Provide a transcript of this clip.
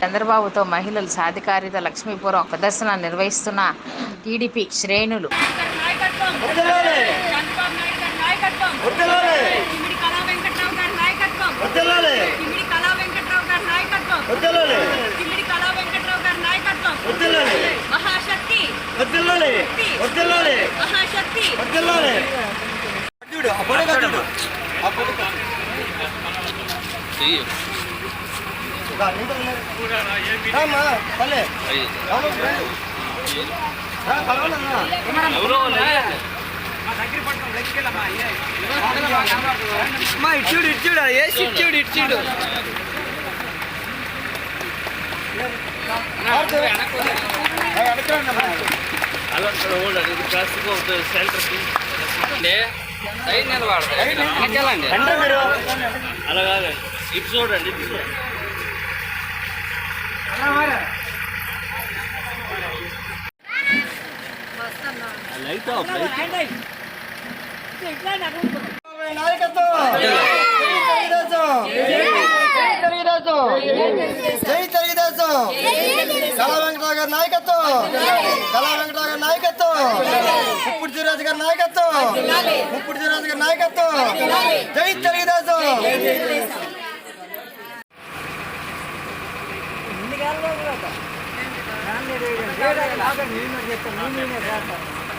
చంద్రబాబుతో మహిళలు సాధికారిత లక్ష్మీపురం ప్రదర్శన నిర్వహిస్తున్న టీడీపీ శ్రేణులు మహాశక్తి అమ్మా ఇచ్చుడు ఇచ్చుడు వేసి ఇచ్చుడు ఇచ్చుడు వెనక్కి రండి అమ్మా. సైడ్ నిలబడతాయి మీరు అలాగా ఇటు చూడండి ఇటు చూడండి లైట్ ఆఫ్ లైట్ నాయకత్వం జై తెలుగుదేశం కళా వెంకటరావు గారి నాయకత్వం కళా వెంకటరావు గారి నాయకత్వం ముప్పుడు జీరాజు గారి నాయకత్వం ముప్పుడు జీరాజు గారి నాయకత్వం జై తెలుగుదేశం